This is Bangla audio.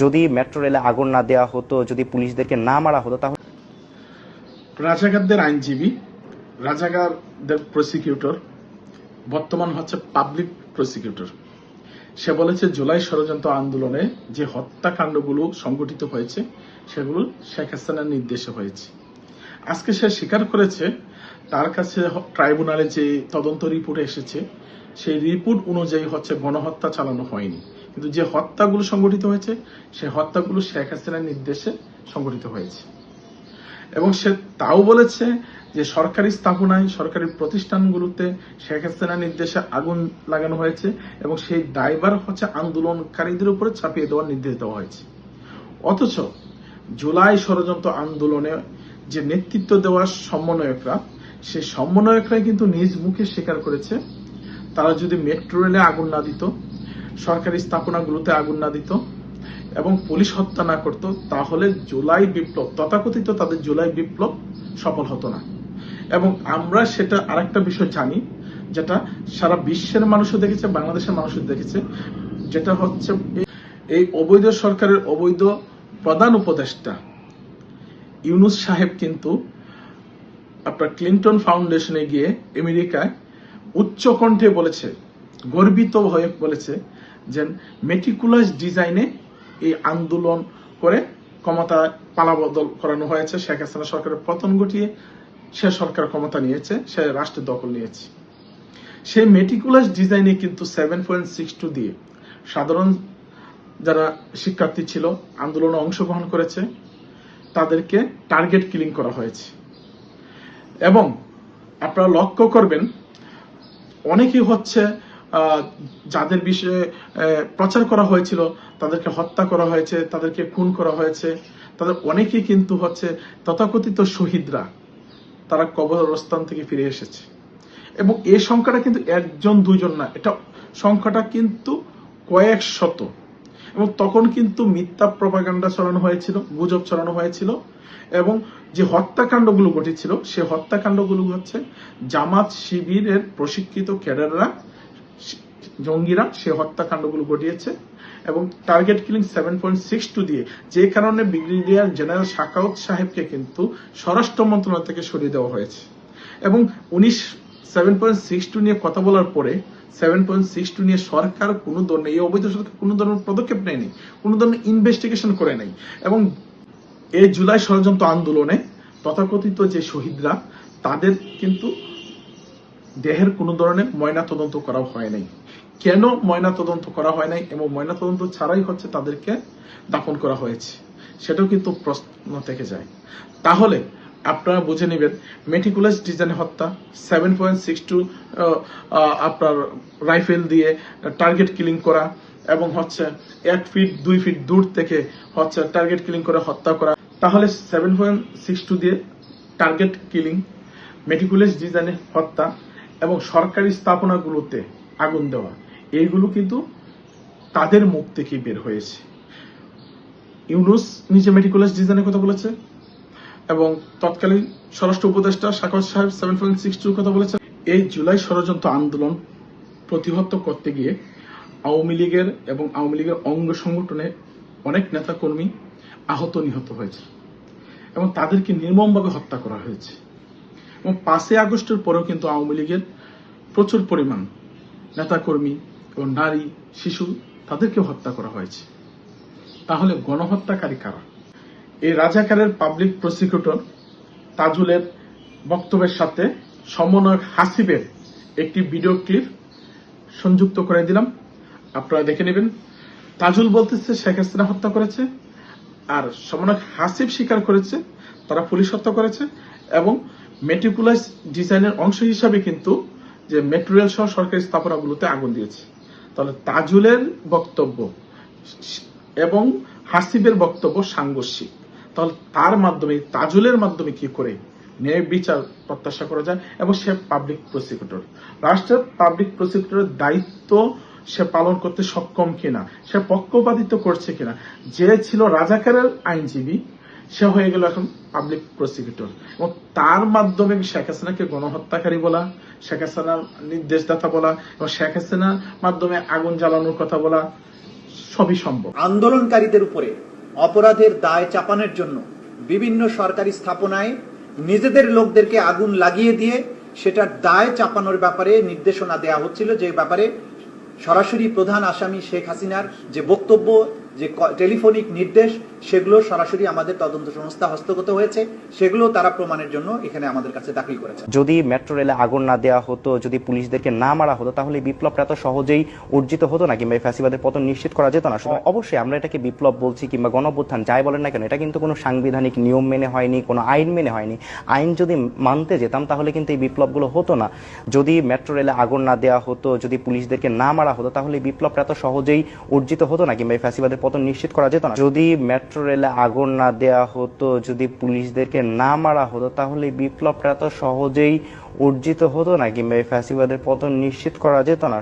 যদি মেট্রো রেলে আগুন না দেওয়া হতো, যদি পুলিশদেরকে না মারা হতো, তাহলে রাজাকারদের আইনজীবী, রাজাকারদের প্রসিকিউটর বর্তমান হচ্ছে পাবলিক প্রসিকিউটর সে বলেছে, জুলাই ষড়যন্ত্র আন্দোলনে যে হত্যাকাণ্ডগুলো সংগঠিত হয়েছে, সেগুলো শেখ হাসিনার নির্দেশে হয়েছে। আজকে সে স্বীকার করেছে, তার কাছে ট্রাইব্যুনালে যে তদন্ত রিপোর্ট এসেছে সেই রিপোর্ট অনুযায়ী হচ্ছে গণহত্যা চালানো হয়নি। কিন্তু যে হত্যাগুলো সংগঠিত হয়েছে, সেই হত্যাগুলো শেখ হাসিনার নির্দেশে সংগঠিত হয়েছে। এবং সে তাও বলেছে যে সরকারি স্থাপনায়, সরকারি প্রতিষ্ঠানগুলোতে শেখ হাসিনার নির্দেশে আগুন লাগানো হয়েছে এবং সেই দায়ভার হচ্ছে আন্দোলনকারীদের উপরে চাপিয়ে দেওয়ার নির্দেশ দেওয়া হয়েছে। অথচ জুলাই ষড়যন্ত্র আন্দোলনে যে নেতৃত্ব দেওয়ার সমন্বয়করা, সেই সমন্বয়করাই কিন্তু নিজ মুখে স্বীকার করেছে তারা যদি মেট্রো রেলে আগুন না দিত, সরকারি স্থাপনাগুলোতে আগুন না দিত এবং পুলিশ হত্যা না করত, তাহলে জুলাই বিপ্লব, তথাকথিত তাদের জুলাই বিপ্লব সফল হতো না। এবং আমরা সেটা আরেকটা বিষয় জানি, যেটা সারা বিশ্বের মানুষও দেখেছে, বাংলাদেশের মানুষও দেখেছে, যেটা হচ্ছে এই- অবৈধ সরকারের অবৈধ প্রধান উপদেষ্টা ইউনুস সাহেব কিন্তু আপনার ক্লিন্টন ফাউন্ডেশনে গিয়ে আমেরিকায় উচ্চ কণ্ঠে বলেছে, গর্বিত হয়ে বলেছে যে মেটিকুলাস ডিজাইনে এই আন্দোলন করে ক্ষমতা পালাবদল করানো হয়েছে। শেখ হাসিনা সরকারের পতন ঘটিয়ে সে সরকার ক্ষমতা নিয়েছে, সে রাষ্ট্র দখল নিয়েছে। সে মেটিকুলাস ডিজাইনে কিন্তু সেভেন পয়েন্ট সিক্স টু দিয়ে সাধারণ যারা শিক্ষার্থী ছিল, আন্দোলনে অংশগ্রহণ করেছে, তাদেরকে টার্গেট কিলিং করা হয়েছে। এবং আপনারা লক্ষ্য করবেন অনেকেই হচ্ছে যাদের বিষয়ে প্রচার করা হয়েছিল, তাদেরকে হত্যা করা হয়েছে, তাদেরকে খুন করা হয়েছে। তাদের অনেকেই কিন্তু হচ্ছে তথাকথিত শহীদরা। তারা কবরস্থান থেকে ফিরে এসেছে। এবং এই সংখ্যাটা কিন্তু একজন দুজন না, এটা সংখ্যাটা কিন্তু কয়েক শত। এবং তখন কিন্তু মিথ্যা প্রপাগান্ডা ছড়ানো হয়েছিল, গুজব ছড়ানো হয়েছিল এবং যে হত্যাকাণ্ডগুলো ঘটেছিল, সে হত্যাকাণ্ডগুলো হচ্ছে জামাত শিবিরের প্রশিক্ষিত ক্যাডাররা, জঙ্গিরা, সে হত্যাকাণ্ডগুলো ঘটিয়েছে এবং target killing seven point six two দিয়ে যে কারণে ব্রিগেডিয়ার জেনারেল শাকাউত সাহেবকে কিন্তু স্বরাষ্ট্র মন্ত্রণালয় থেকে সরিয়ে দেওয়া হয়েছে। এবং উনিশ সেভেন পয়েন্ট সিক্স নিয়ে কথা বলার পরে সেভেন পয়েন্ট সিক্স টু নিয়ে সরকার কোনো ধরনের, এই অবৈধ সরকার কোনো ধরনের পদক্ষেপ নেয়নি, কোনো ধরনের ইনভেস্টিগেশন করে নাই। এবং এই জুলাই ষড়যন্ত্র আন্দোলনে তথাকথিত যে শহীদরা, তাদের কিন্তু দেহের কোনো ধরনের ময়না তদন্ত করা হয় নাই। কেন ময়না তদন্ত করা হয় নাই এবং ময়না তদন্ত ছাড়াই হচ্ছে তাদেরকে দাপন করা হয়েছে, সেটাও কিন্তু প্রশ্ন থেকে যায়। তাহলে আপনারা বুঝে নেবেন মেটিকুলাস ডিজাইন হত্যা সেভেন পয়েন্ট সিক্স টু আপনার রাইফেল দিয়ে টার্গেট কিলিং করা এবং হচ্ছে এক ফিট দুই ফিট দূর থেকে হচ্ছে টার্গেট কিলিং করে হত্যা করা। তাহলে সেভেন পয়েন্ট সিক্স টু দিয়ে টার্গেট কিলিং মেটিকুলাস ডিজাইনে হত্যা এবং সরকারি স্থাপনাগুলোতে আগুন দেওয়া, এইগুলো কিন্তু তাদের মুখ থেকেই বের হয়েছে। ইউনুস নিজে মেটিকুলাস ডিজাইনের কথা বলেছে এবং তৎকালীন স্বরাষ্ট্র উপদেষ্টা সাকর সাহেব সেভেন পয়েন্ট সিক্স টুর কথা বলেছেন। এই জুলাই ষড়যন্ত্র আন্দোলন প্রতিহত করতে গিয়ে আওয়ামী লীগের এবং আওয়ামী লীগের অঙ্গ সংগঠনে অনেক নেতাকর্মী আহত নিহত হয়েছে এবং তাদেরকে নির্মমভাবে হত্যা করা হয়েছে। এবং পাঁচই আগস্টের পরেও কিন্তু আওয়ামী লীগের প্রচুর পরিমাণ নেতাকর্মী এবং নারী, শিশু তাদেরকে হত্যা করা হয়েছে। তাহলে গণহত্যাকারী কারা? এই রাজাকারের পাবলিক প্রসিকিউটর তাজুলের বক্তব্যের সাথে সমন্বয়ক হাসিবের একটি ভিডিও ক্লিপ সংযুক্ত করে দিলাম। আপনারা দেখে নেবেন, তাজুল বলতেছে, শেখ হাসিনা হত্যা করেছে। আর সমন্বয়ক হাসিব স্বীকার করেছে, তারা পুলিশ হত্যা করেছে। এবং মেট্রিকুলাস ডিজাইনের অংশ হিসাবে কিন্তু যে মেটেরিয়াল সহ সরকারি স্থাপনাগুলোতে আগুন দিয়েছে। তাহলে তাজুলের বক্তব্য এবং হাসিবের বক্তব্য সাংঘর্ষিক। তাহলে তার মাধ্যমে, তাজুলের মাধ্যমে কি করে ন্যায় বিচার প্রত্যাশা করা যায়? এবং সে পাবলিক প্রসিকিউটর রাষ্ট্রের পাবলিক প্রসিকিউটরের দায়িত্ব সে পালন করতে সক্ষম কিনা, সে পক্ষপাতিত্ব করছে কিনা, যে ছিল রাজাকারের আইনজীবী, সে হয়ে গেল এখন পাবলিক প্রসিকিউটর এবং তার মাধ্যমে শেখ হাসিনাকে গণহত্যাকারী বলা, শেখ হাসিনার নির্দেশদাতা বলা, এবং শেখ হাসিনার মাধ্যমে আগুন জ্বালানোর কথা বলা, সবই সম্ভব। আন্দোলনকারীদের উপরে অপরাধের দায় চাপানোর জন্য বিভিন্ন সরকারি স্থাপনায় নিজেদের লোকদেরকে আগুন লাগিয়ে দিয়ে সেটার দায় চাপানোর ব্যাপারে নির্দেশনা দেয়া হচ্ছিল, যে ব্যাপারে সরাসরি প্রধান আসামি শেখ হাসিনার যে বক্তব্য, যে টেলিফোনিক নির্দেশ সেগুলো সরাসরি আমাদের তদন্ত সংস্থা হস্তগত হয়েছে সেগুলো তারা প্রমাণের জন্য এখানে আমাদের কাছে দাখিল করেছে। যদি মেট্রো রেলে আগুন না দেওয়া হতো যদি পুলিশদেরকে না মারা হতো তাহলে বিপ্লবটা এত সহজেই অর্জিত হতো না কিংবা ফ্যাসিবাদের পতন নিশ্চিত করা যেত না? সুতরাং অবশ্যই আমরা এটাকে বিপ্লব বলছি কিংবা গণঅভ্যুত্থান যাই বলেন না কেন এটা কিন্তু কোনো সাংবিধানিক নিয়ম মেনে হয়নি কোনো আইন মেনে হয়নি। আইন যদি মানতে যেতাম তাহলে কিন্তু এই বিপ্লবগুলো হতো না। যদি মেট্রো রেলে আগুন না দেওয়া হতো যদি পুলিশদেরকে না মারা হতো তাহলে বিপ্লবটা এত সহজেই অর্জিত হতো না কিংবা ফ্যাসিবাদের পতন নিশ্চিত করা যেত না? যদি মেট্রো রেলে আগুন না দেওয়া হতো, যদি পুলিশদেরকে না মারা হতো, তাহলে বিপ্লবটা এত সহজেই অর্জিত হতো না কিংবা এই ফ্যাসিবাদের পতন নিশ্চিত করা যেত না।